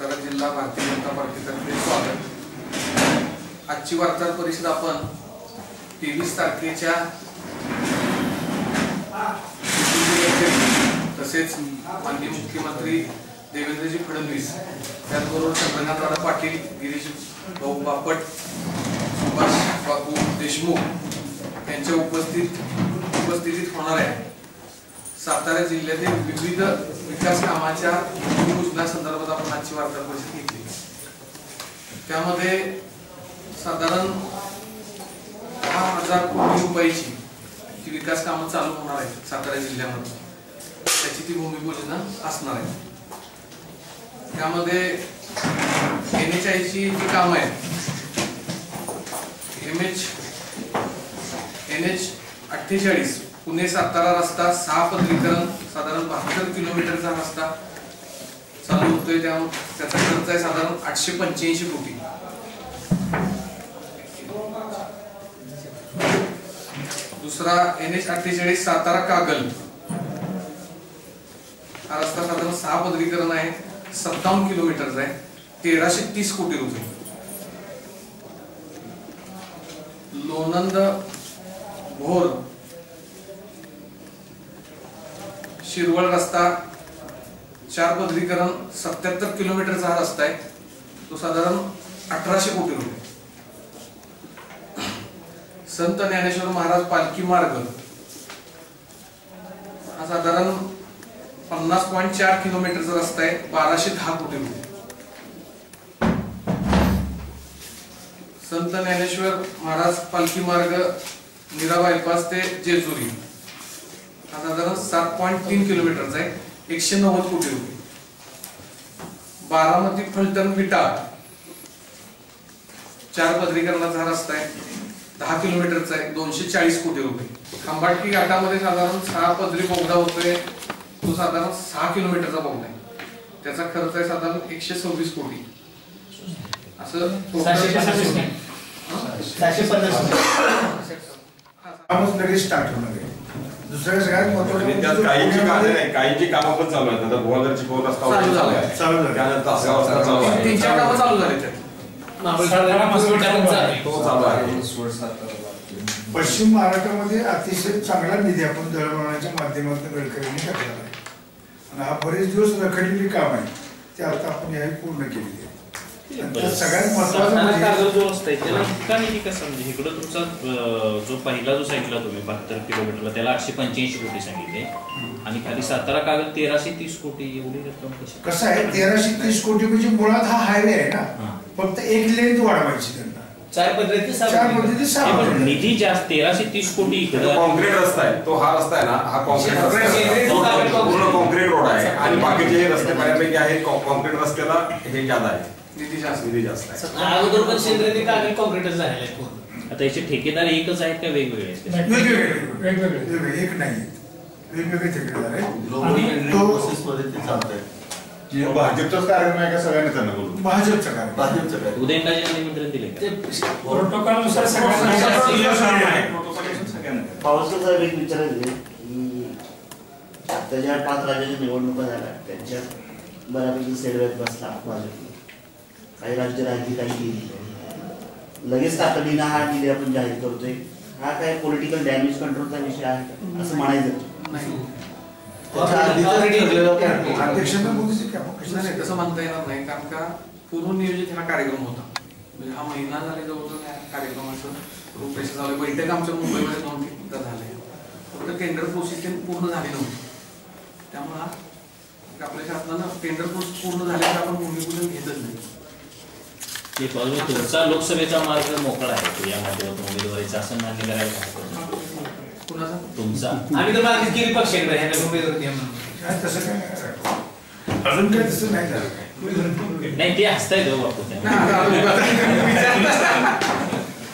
जिल्हा भारतीय जनता पार्टीतर्फे स्वागत. आजची वार्ताहर परिषद आपण तेवीस तारखेच्या तसेच माननीय मुख्यमंत्री देवेंद्रजी फडणवीस त्याचबरोबर चंद्रकांतदादा पाटील गिरीश भाऊ बापट सुभाष बापू देशमुख यांच्या उपस्थित उपस्थितीत होणार आहे. सातारा जिल्ह्यातील विविध विकास कामाच्या योजनासंदर्भात आपण आजची वार्ता परिषद घेतली. त्यामध्ये साधारण दहा हजार कोटी रुपयाची ती विकास कामं चालू होणार आहेत सातारा जिल्ह्यामध्ये. त्याची ती भूमिपूजना असणार आहे त्यामध्ये एन एच आयची जी कामं आहेत एम एच एन एच अठ्ठेचाळीस पुणे सातारा रस्ता सहा पदरीकरण साधारण बहात्तर किलोमीटरचा रस्ता चालू होतोय. त्या त्याचा खर्च आहे साधारण आठशे पंच्याऐंशी कोटी. दुसरा एन एच अठ्ठेचाळीस सातारा कागल. हा रस्ता साधारण सहा पदरीकरण आहे. सत्तावन्न किलोमीटरचा आहे. तेराशे तीस कोटी रुपये. लोणंद भोर शिरवळ रस्ता चार पदरीकरण सत्याहत्तर किलोमीटरचा हा रस्ता आहे. तो साधारण अठराशे कोटी रुपये. संत ज्ञानेश्वर महाराज पालखी मार्ग. हा साधारण पन्नास पॉईंट चार किलोमीटरचा रस्ता आहे बाराशे दहा कोटी रुपये. संत ज्ञानेश्वर महाराज पालखी मार्ग निरा बायपास ते जेजुरी. साधारण सात पॉईंट तीन किलोमीटरचा आहे. एकशे नव्वद कोटी रुपये. बारामती फलटण विटा. चार पदरीकरणाचा रस्ता आहे. दहा किलोमीटरचा आहे. दोनशे चाळीस कोटी रुपये. खंबाटकी घाटामध्ये साधारण सहा पदरी बोगदा होतोय. तो साधारण सहा किलोमीटरचा बोगदा आहे. त्याचा खर्च आहे साधारण एकशे सव्वीस कोटी. असं हा, लगेच स्टार्ट होणार आहे. दुसऱ्या सगळ्यात आणि त्यात महत्वाचं काहींची कामे पुण्यामध्ये नाही काहींची कामं पण चालू आहेत. आता रस्ता चालू चालू. त्यानंतर तासगाव रस्ता चालू आहे. तीन चार कामं चालू झाले. त्यात. तो चालू आहे. पश्चिम महाराष्ट्रामध्ये अतिशय चांगला निधी आपण दळणवळणाच्या माध्यमातून गडकरींनी टाकलेला आहे. आणि हा बरेच दिवस रखडलेली काम आहे ते आता आपण यावेळी पूर्ण केलेली आहे सगळ्यात महत्वाचं सातारा म्हणजे कागद जो असतंय त्याला इतका म्हणजे इकडं तुमचा जो पहिला जो सांगितला तुम्ही बहात्तर किलोमीटरला त्याला आठशे पंच्याऐंशी कोटी सांगितले. आणि खाली सातारा कागद तेराशे तीस कोटी एवढी रक्कम कशी कसं आहे तेराशे तीस कोटी म्हणजे मुळात हा हायवे आहे. ना. फक्त एक लेन वाढवायची त्यांना. चार पद्धती चार पद्धती हे सहा पण पद्धती. निधी जास्त तेराशे तीस कोटी इकडं कॉन्क्रीट रस्ता आहे तो हा रस्ता आहे ना हा कॉन्क्रीट रस्ता आहे. Concrete road. पूर्ण कॉन्क्रीट रोड आहे. आणि बाकीचे हे रस्ते बऱ्यापैकी आहेत कॉन्क्रीट रस्त्याला हे ज्यादा आहे. निधी जास्त निधी जास्त आहे. अगोदर पण सेंद्रिय कॉन्क्रीटच झालेलं पूर्ण. आता याचे ठेकेदार एकच आहेत का वेगवेगळे आहेत? वेगवेगळे वेगवेगळे. एक नाही. वेगवेगळे ठेकेदार आहेत. आणि तो भाजपचाच कार्यक्रम आहे का सगळ्यांनी त्यांना बोलू भाजपचा कार्यक्रम. उदयनराजे निमंत्रण दिले का? प्रोटोकॉलनुसार पावसाचा साहेब एक विचारायचं आहे की आता ज्या पाच राज्याच्या निवडणुका झाल्या. त्यांच्यात बऱ्यापैकी सेडबॅक बसला भाजपने काही राज्य राहिली काही गेली. लगेच तातडीनं हा निधी आपण जाहीर करतोय. हा काय पॉलिटिकल डॅमेज कंट्रोलचा विषय आहे का? असं म्हणायचं. तसं म्हणता येणार नाही. कारण का पूर्वनियोजित हा कार्यक्रम होता. म्हणजे हा महिना झाले जवळजवळ कार्यक्रमाचं. रूपरेषा झालं. बैठक आमच्या मुंबईमध्ये दोन तीनदा झाले. फक्त टेंडर प्रोसेस पूर्ण झाली नव्हती. त्यामुळे हा आपल्या शासनानं टेंडर प्रोसेस पूर्ण झाल्याचं आपण भूमिपूजन घेतच नाही. ते बाजूला तुमचा लोकसभेचा मार्ग मोकळा आहे तो या माध्यमातून उमेदवारीचा असं मान्य करायला तुमचा आम्ही तर मागणी केली पक्षाकडे ह्याला उमेदवार. काय तसं काय नाही. अजून काय तसं नाही झालं काय नाही ते हो बापू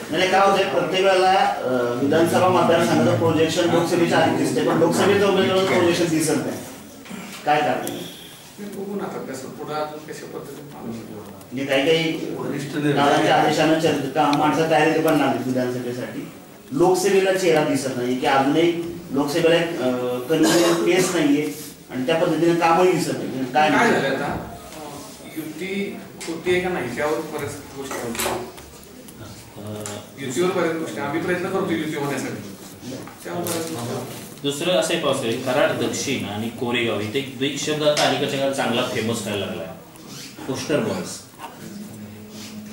म्हणजे काय होतंय प्रत्येक वेळेला विधानसभा मतदारसंघाचं प्रोजेक्शन लोकसभेच्या आधी दिसते पण लोकसभेचं उमेदवाराचं प्रोजेक्शन दिसत नाही काय कारण? बघू ना आता कसं पुढे अजून कशा पद्धतीने. म्हणजे काही काही दादाच्या आदेशानं चर्चा का माणसं तयारी पण लागली विधानसभेसाठी लोकसभेला चेहरा दिसत नाही की अजूनही लोकसभेला एक कन्व्हिनियंट पेस नाहीये आणि त्या पद्धतीने कामही दिसत नाही. म्हणजे काय. झालं आता? युती होती आहे का नाही? त्यावर बऱ्याच गोष्टी युतीवर बऱ्याच गोष्टी. आम्ही प्रयत्न करतो युती होण्यासाठी. त्यावर. दुसरं असं एक पावसाळी कराड दक्षिण आणि कोरेगाव इथे एक द्विक शब्द आता अलीकडच्या काळात चांगला फेमस व्हायला लागला पोस्टर बॉयज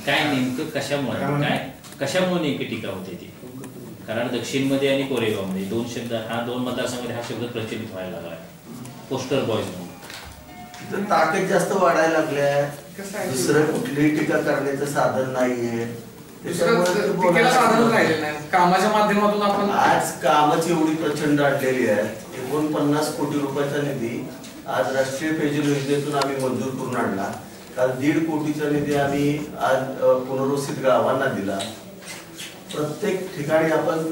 काय नेमकं कशामुळे? काय कशामुळे नेमकी टीका होते ती? कराड दक्षिणमध्ये आणि कोरेगावमध्ये दोन शब्द हा दोन मतदारसंघामध्ये हा शब्द प्रचलित व्हायला लागला पोस्टर बॉयज म्हणून. ताकद जास्त वाढायला लागल्या? दुसरं कुठलीही टीका करण्याचं साधन नाहीये. कामाच्या माध्यमातून आपण आज कामच एवढी प्रचंड अडलेली आहे. एकोणपन्नास कोटी रुपयाचा निधी आज राष्ट्रीय पेयजल योजनेतून आम्ही मंजूर करून आणला. काल दीड कोटीचा निधी आम्ही आज पुनर्वसित गावांना दिला. प्रत्येक ठिकाणी आपण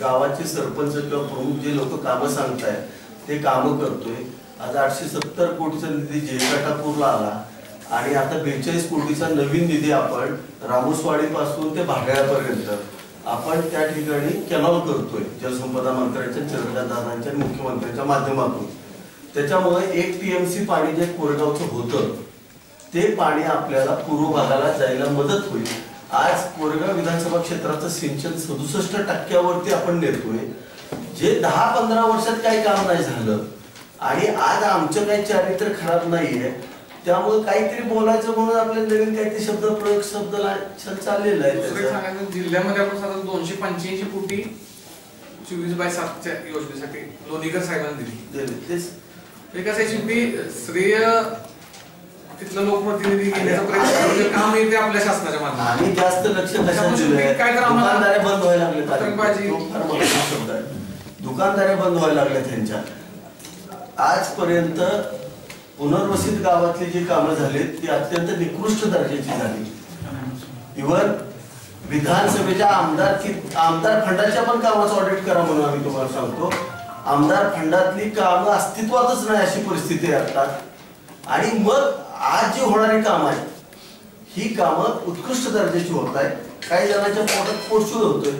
गावाचे सरपंच किंवा प्रमुख जे लोक कामं सांगतायत ते कामं करतोय. आज आठशे सत्तर कोटीचा निधी जयकाटापूरला आला आणि आता बेचाळीस कोटीचा नवीन निधी आपण रामोसवाडी पासून ते भागळ्यापर्यंत आपण त्या ठिकाणी कॅनॉल करतोय जलसंपदा मंत्र्यांच्या चरणदादांच्या मुख्यमंत्र्यांच्या माध्यमातून. त्याच्यामुळे एक टीएमसी पाणी जे कोरेगावचं होतं ते पाणी आपल्याला पूर्व भागाला जायला मदत होईल. आज कोरेगाव विधानसभा क्षेत्राचं सिंचन सदुसष्ट टक्क्यावरती आपण नेतोय. जे दहा पंधरा वर्षात काही काम नाही झालं आणि आज आमचं काही चारित्र्य खराब नाहीये त्यामुळे काहीतरी बोलायचं म्हणून आपल्या नवीन काहीतरी शब्द प्रयोग शब्द चाललेला आहे जिल्ह्यामध्ये आपण साधारण दोनशे पंच्याऐंशी कोटी चोवीस बाय सातच्या योजनेसाठी लोणीकर साहेबांनी दिली. तेच. शेवटी श्रेय तिथलं लोकप्रतिनिधी घेण्याचा प्रयत्न म्हणजे काम येते आपल्या शासनाच्या माध्यमातून. आम्ही जास्त लक्ष त्यामुळे दिलंय? काय तर आम्हाला- बंद व्हायला लागले शब्द आहे. दुकानदाऱ्या बंद व्हायला लागल्या त्यांच्या. आजपर्यंत पुनर्वसित गावातली जी कामं झालीत ती अत्यंत निकृष्ट दर्जाची झाली. इव्हन विधानसभेच्या आमदार आमदार फंडाच्या पण कामाचं ऑडिट करा म्हणून आम्ही तुम्हाला सांगतो. आमदार फंडातली कामं अस्तित्वातच नाही अशी परिस्थिती आहे आता. आणि मग आज जी होणारी कामं आहेत ही कामं उत्कृष्ट दर्जाची होत आहेत. काही जणांच्या पोटात पोटशूल होतोय.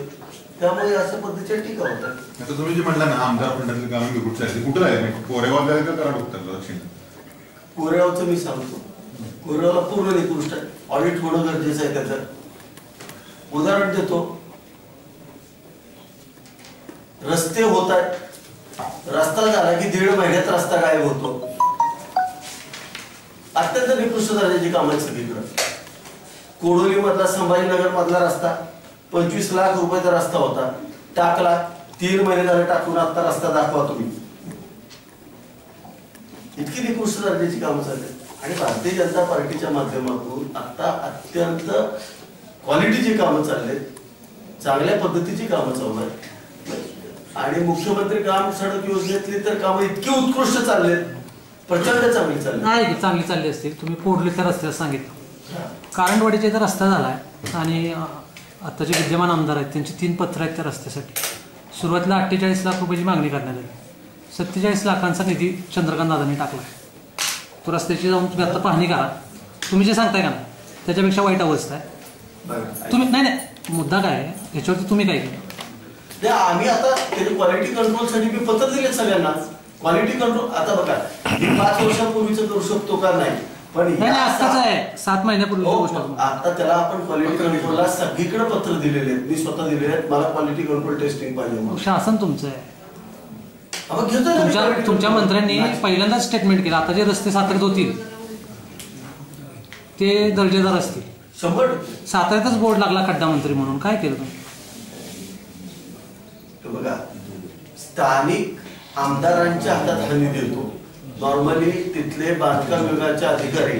त्यामुळे अशा पद्धतीच्या टीका होत आहेत. आता तुम्ही जे म्हणला ना आमदार फंडातली कामं निवडून चालली कुठं आहे? कोरेगाव जायचं का कराड उत्तरला दक्षिण कोरेगावचं मी सांगतो. कोरेगावला पूर्ण निकृष्ट आहे. ऑडिट होणं गरजेचं आहे त्याचं. उदाहरण देतो. रस्ते होत आहेत. रस्ता झाला की दीड महिन्यात रस्ता गायब होतो. अत्यंत निकृष्ट दर्जाची कामं आहेत सगळीकडं. कोडोली मधला संभाजीनगर मधला रस्ता पंचवीस लाख रुपयाचा रस्ता होता. टाकला तीन महिने झाले टाकून आता रस्ता दाखवा तुम्ही. इतकी निकृष्ट दर्जाची कामं चालली आहेत. आणि भारतीय जनता पार्टीच्या माध्यमातून आता अत्यंत क्वालिटीची कामं चालले चांगल्या पद्धतीची कामं चालू आहेत. आणि मुख्यमंत्री ग्राम सडक योजनेतली तर कामं इतकी उत्कृष्ट चाललेत प्रचंड चांगली चालली. नाही चांगली चालली असतील तुम्ही कोडलीच्या रस्त्याला सांगितलं. कारंडवाडीचा इथं रस्ता झाला आहे आणि आता जे विद्यमान आमदार आहेत त्यांची तीन पत्र आहेत त्या रस्त्यासाठी. सुरुवातीला अठ्ठेचाळीस लाख रुपयाची मागणी करण्यात आली. सत्तेचाळीस लाखांचा निधी चंद्रकांत दादांनी टाकला तो रस्त्याची जाऊन तुम्ही आता पाहणी करा. तुम्ही जे सांगताय का ना, त्याच्यापेक्षा वाईट अवस्था आहे. तुम्ही नाही नाही मुद्दा काय आहे? याच्यावरती तुम्ही काय केलं? आम्ही आता क्वालिटी कंट्रोलसाठी मी पत्र दिले सगळ्यांना. क्वालिटी कंट्रोल आता बघा पाच वर्षापूर्वीच करू शकतो का नाही? पण सहा- आहे. सात महिन्यापूर्वीची हो. आता त्याला आपण क्वालिटी कंट्रोलला सगळीकडे पत्र दिलेले आहेत. मी स्वतः दिलेले आहेत. मला क्वालिटी कंट्रोल टेस्टिंग पाहिजे. शासन तुमचं आहे. तुमच्या. मंत्र्यांनी. पहिल्यांदाच स्टेटमेंट केलं. आता जे रस्ते साताऱ्यात होतील ते दर्जेदार असतील. शंभर साताऱ्यातच बोर्ड लागला खड्डा मंत्री म्हणून. काय केलं तुम्ही? बघा स्थानिक आमदारांच्या हातात हा देतो. नॉर्मली तिथले बांधकाम विभागाचे अधिकारी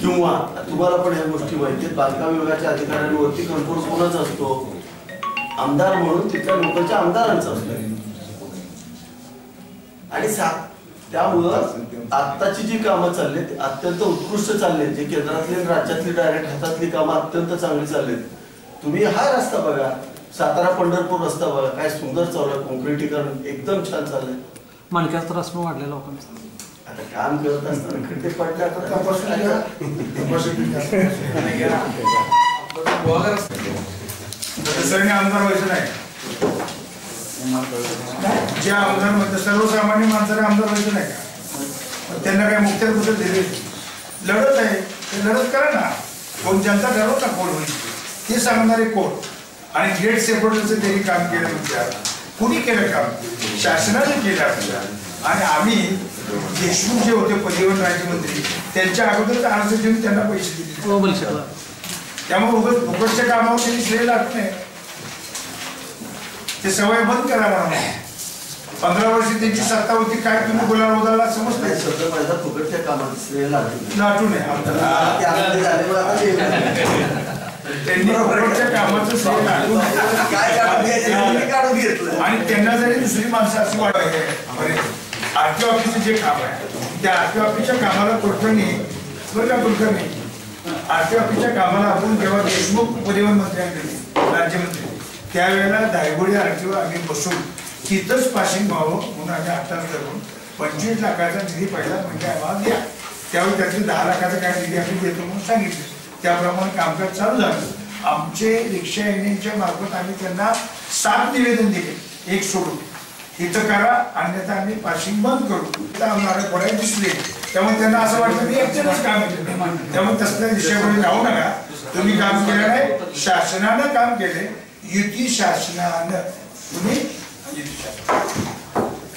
किंवा तुम्हाला पण ह्या गोष्टी माहिती बांधकाम विभागाच्या अधिकाऱ्यांवरती कंट्रोल कोणाचा असतो? आमदार म्हणून तिथल्या लोकांच्या आमदारांचा असतो. आणि त्यामुळं आत्ताची जी कामं चालली ती अत्यंत उत्कृष्ट चालली जे केंद्रातली राज्यातली डायरेक्ट हातातली कामं अत्यंत चांगली चाललीत. तुम्ही हा रस्ता बघा. सातारा पंढरपूर रस्ता बघा काय सुंदर चालू आहे. कॉन्क्रिटीकरण एकदम छान चाललंय. माणक्याचा त्रास पण वाढलेला लोकांचा आता काम करत असताना खड्डे पडले आता तपासून घ्या. तपासून घ्या. आमदार व्हायचं नाही. जे आमदार म्हणतात सर्वसामान्य माणसाने आमदार व्हायचं नाही. का मग त्यांना काही मुक्त्यार कुठे दिले लढत आहे. ते लढत करा ना. कोण जनता ठरवत ना कोण होईल ते सांगणारे कोण? आणि गेट सेपरेटरचं त्यांनी काम केलं म्हणतात कुणी केलं काम? शासनाने केलं आपल्या आणि आम्ही देशमुख जे होते परिवहन राज्यमंत्री त्यांच्या अगोदर अर्ज देऊन त्यांना पैसे दिले. त्यामुळे उगाच फुकटच्या कामावर त्यांनी श्रेय लागत नाही. ते सवय बंद करा म्हणून. पंधरा वर्ष त्यांची सत्ता होती काय तुम्ही गुलाल उदाला समजताय? सगळं माझा फुकटच्या कामात श्रेय लागलं लाटू नये. आणि त्यांना जरी दुसरी माणसं अशी वाटायचे आरटीओ ऑफिसचं जे काम आहे त्या आरटीओ ऑफिसच्या कामाला कुलकर्णी का कुलकर्णी आरटीओ ऑफिसच्या कामाला आपण जेव्हा देशमुख परिवहन मंत्र्यांकडे राज्यमंत्री त्यावेळेला दायगोडी आरटीओ आम्ही बसून तिथंच पासिंग व्हावं म्हणून आम्ही अट्टास धरून पंचवीस लाखाचा निधी पहिला म्हणजे आम्हाला द्या. त्यावेळी त्यातले दहा लाखाचा काय निधी आम्ही देतो म्हणून सांगितलं. त्याप्रमाणे कामकाज चालू झालं. आमचे रिक्षा युनियनच्या मार्फत आम्ही त्यांना सात निवेदन दिले. एक सोडून. इथं करा अन्यथा आम्ही पासिंग बंद करू. आम्हाला थोड्या दिसले. त्यामुळे त्यांना असं वाटतं मी एकट्यानंच काम केलं त्यामुळे तसल्या विषयाकडे जाऊ नका. तुम्ही काम केलं नाही. शासनानं काम केले. युती शासनानं. तुम्ही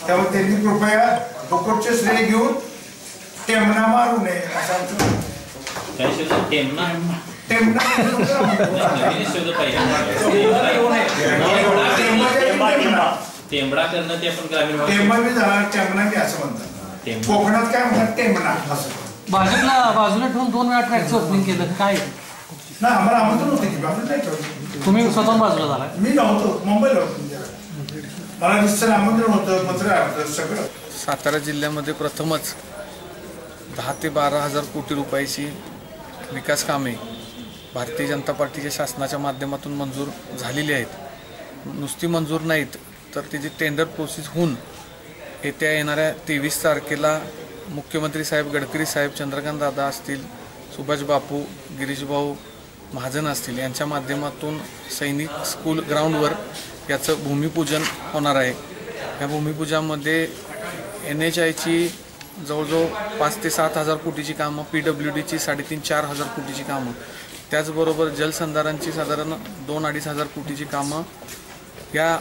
त्यामुळे त्यांनी कृपया फुकटचे श्रेय घेऊन टेमना मारू नये असं आमचं काय टेमना टेमना टेंबडा करणं ते आपण ग्रामीण भाषेत टेमना बी झाला टेमना बी असं म्हणतात टेमना. कोकणात काय म्हणतात बाजूला ठेवून दोन वेळा ट्रॅकचं ओपनिंग केलं काय? आम्हाला आमंत्रण होते की नाही तुम्ही स्वतः बाजूला झालाय मी नव्हतो मुंबईला होतो. मला आमंत्रण होतं सगळं. सातारा जिल्ह्यामध्ये प्रथमच दहा ते बारा हजार कोटी रुपयाची विकास कामे भारतीय जनता पार्टीच्या शासनाच्या माध्यमातून मंजूर झालेली आहेत. नुसती मंजूर नाहीत तर त्याची टेंडर प्रोसेस होऊन येत्या येणाऱ्या तेवीस तारखेला मुख्यमंत्री साहेब गडकरी साहेब चंद्रकांत दादा असतील सुभाष बापू गिरीशभाऊ महाजन असतील यांच्या माध्यमातून सैनिक स्कूल ग्राउंडवर याचं भूमिपूजन होणार आहे. या भूमिपूजामध्ये एन एच आयची जवळजवळ पाच ते सात हजार कोटीची कामं पी डब्ल्यू डीची साडेतीन चार हजार कोटीची कामं. त्याचबरोबर जलसंधारणची साधारण दोन अडीच हजार कोटीची कामं या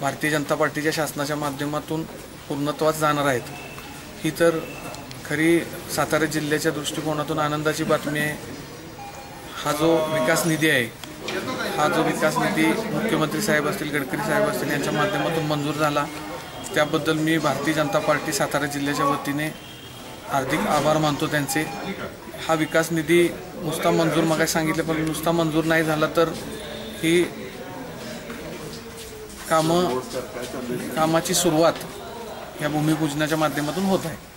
भारतीय जनता पार्टीच्या शासनाच्या माध्यमातून पूर्णत्वास जाणार आहेत. ही तर खरी सातारा जिल्ह्याच्या दृष्टिकोनातून आनंदाची बातमी आहे. हा जो विकास निधी आहे हा जो विकास निधी मुख्यमंत्री साहेब असतील गडकरी साहेब असतील यांच्या माध्यमातून मंजूर झाला. त्याबद्दल मी भारतीय जनता पार्टी सातारा जिल्ह्याच्या वतीने हार्दिक आभार मानतो त्यांचे. हा विकास निधी नुसता मंजूर मग सांगितलं पण नुसता मंजूर नाही झाला तर ही कामं कामाची सुरुवात या भूमिपूजनाच्या माध्यमातून होत आहे.